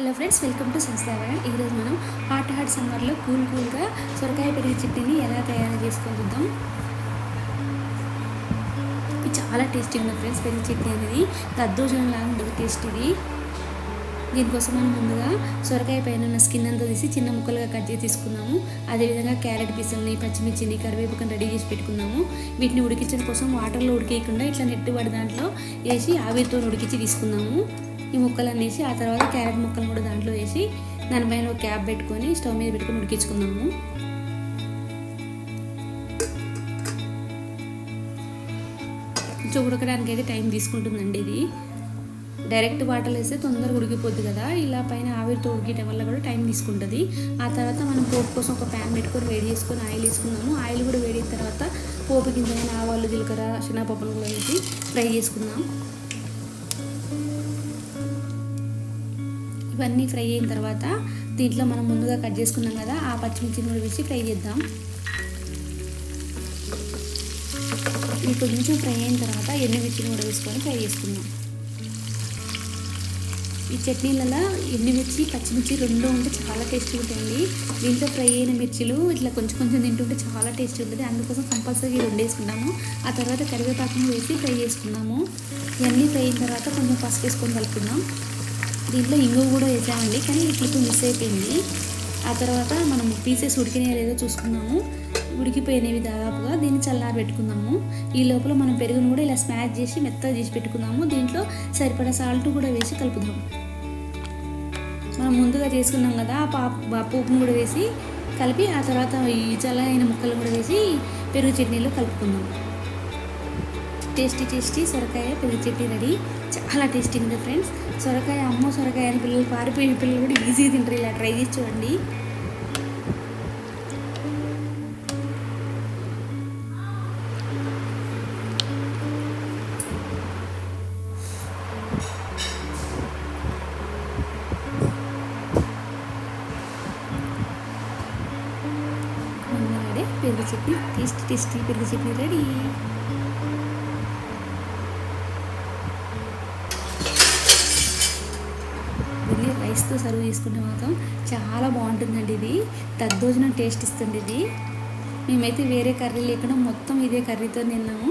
Hello friends welcome to సంస్థావరణ ఈరోజు మనం హాట్ హాట్ సమ్మర్లో కూల్ కూల్గా సొరకాయ పెరిగిన చిట్టిని ఎలా తయారు చేసుకొని చూద్దాం. ఇది చాలా టేస్టీ ఉంది ఫ్రెండ్స్ పెరిగిన చిట్టి అనేది. దద్దోజనం లాగా ఉంటుంది టేస్ట్ ఇది దీనికోసం మనం ముందుగా సొరకాయ పైన ఉన్న స్కిన్ అంతా తీసి చిన్న ముక్కలుగా కట్ చేసి తీసుకున్నాము. అదేవిధంగా క్యారెట్ పీసుల్ని పచ్చిమిర్చిని కరివేపాకని రెడీ చేసి పెట్టుకున్నాము. వీటిని ఉడికించడం కోసం వాటర్లో ఉడికేయకుండా ఇట్లా నెట్టుబడి దాంట్లో వేసి ఆవిరితో ఉడికించి తీసుకున్నాము. ఈ ముక్కలన్నీ వేసి ఆ తర్వాత క్యారెట్ ముక్కలు కూడా దాంట్లో వేసి దానిపైన ఒక క్యాప్ పెట్టుకొని స్టవ్ మీద పెట్టుకొని ఉడికించుకున్నాము కొంచెం ఉడకడానికి అయితే టైం తీసుకుంటుందండి ఇది. డైరెక్ట్ వాటర్ వేస్తే తొందరగా ఉడికిపోద్ది కదా. ఇలా పైన ఆవిరితో ఉడికేయటం వల్ల కూడా టైం తీసుకుంటుంది. ఆ తర్వాత మనం పోపు కోసం ఒక ప్యాన్ పెట్టుకొని వేడి చేసుకొని ఆయిల్ వేసుకున్నాము ఆయిల్ కూడా వేడిన తర్వాత పోపు గింజలైన ఆవాలు జీలకర్ర శనగపప్పులు కూడా వేసి ఫ్రై చేసుకుందాం. ఇవన్నీ ఫ్రై అయిన తర్వాత దీంట్లో మనం ముందుగా కట్ చేసుకున్నాం కదా ఆ పచ్చిమిర్చిని కూడా వేసి ఫ్రై చేద్దాం. ఇప్పుడు కొంచెం ఫ్రై అయిన తర్వాత ఎండుమిర్చిని కూడా వేసుకొని ఫ్రై చేసుకుందాం. ఈ చట్నీలలో ఎండుమిర్చి పచ్చిమిర్చి రెండు ఉంటే చాలా టేస్టీ ఉంటాయండి. దీంట్లో ఫ్రై అయిన మిర్చిలు ఇట్లా కొంచెం కొంచెం తింటుంటే చాలా టేస్టీ ఉంటుంది. అందుకోసం కంపల్సరీ రెండు వేసుకున్నాము ఆ తర్వాత కరివేపాకును వేసి ఫ్రై చేసుకున్నాము ఇవన్నీ ఫ్రై అయిన తర్వాత కొంచెం పసుపు వేసుకొని కలుపుకుందాం. దీంట్లో ఇంగువ కూడా వేసామండి కానీ ఈ మిస్ అయిపోయింది. ఆ తర్వాత మనం పీసెస్ ఉడికినాయో లేదో చూసుకున్నాము ఉడికిపోయినవి దాదాపుగా దీన్ని చల్లారి పెట్టుకుందాము. ఈ లోపల మనం పెరుగును కూడా ఇలా స్మాష్ చేసి మెత్తగా చేసి పెట్టుకున్నాము దీంట్లో సరిపడా సాల్ట్ కూడా వేసి కలుపుదాం. మనం ముందుగా చేసుకున్నాం కదా ఆ పాపు పోపును కూడా వేసి కలిపి ఆ తర్వాత ఈ చల్లైన ముక్కలు కూడా వేసి పెరుగు చట్నీలో కలుపుకుందాం. టేస్టీ టేస్టీ సొరకాయ పెరుగు చట్నీ రెడీ. చాలా టేస్టీ ఉంది ఫ్రెండ్స్. సొరకాయ అమ్మ సొరకాయ అని పిల్లలు పారిపోయిన పిల్లలు కూడా ఈజీగా తింటారు. ఇలా ట్రై చేసి చూడండి. పెరుగు చట్నీ టేస్టీ టేస్టీ పెరుగు చట్నీ రెడీ ఇది రైస్తో సర్వ్ చేసుకుంటే మాత్రం చాలా బాగుంటుందండి ఇది. తద్దోజనం టేస్ట్ ఇస్తుంది ఇది. మేమైతే వేరే కర్రీ లేకుండా మొత్తం ఇదే కర్రీతో తిన్నాము.